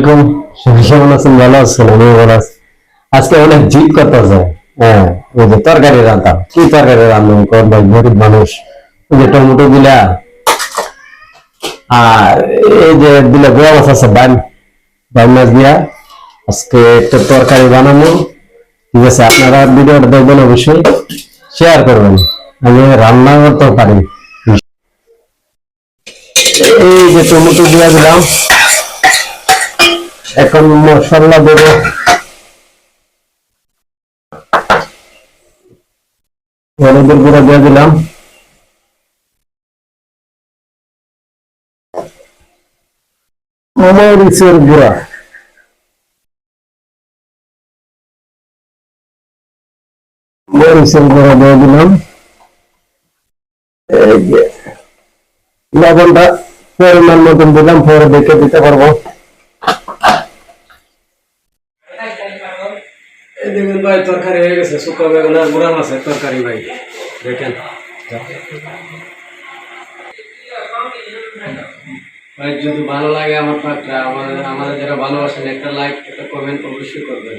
আলাইকুম। কেমন আছেন? ভালো আছেন? আমি ভালো আছি। আজকে অনেক জিদ করতে যায়। হ্যাঁ ওই যে তরকারি রান্তাম। কি তরকারি রান্ধুন কোন ভাই গরিব মানুষ। ওই যে টমেটো দিলা। আর এই যে দিলে গোয়া মাছ আছে বাইম বাইম মাছ দিয়া আজকে একটা তরকারি বানাবো। ঠিক আছে, আপনারা ভিডিওটা দেখবেন অবশ্যই। শেয়ার করবেন। আমি রান্না করতে পারি। এই যে টমেটো দিয়া দিলাম। এখন মশলা দেবো। হলুদের গুঁড়া দিয়ে দিলাম। মরিচের গুঁড়া। মরিচের গুঁড়া দিয়ে দিলাম। লবণটা পরিমাণ মতন দিলাম, পরে দেখে দিতে পারব। এই দেখুন ভাই, তরকারি হয়ে গেছে, শুকনো বেগুন আর গুড়া মাছের তরকারি ভাই। দেখেন। ভাই, যদি ভালো লাগে আমার পাকটা আমাদের আমাদের যারা ভালোবাসেন, একটা লাইক একটা কমেন্ট অবশ্যই করবেন।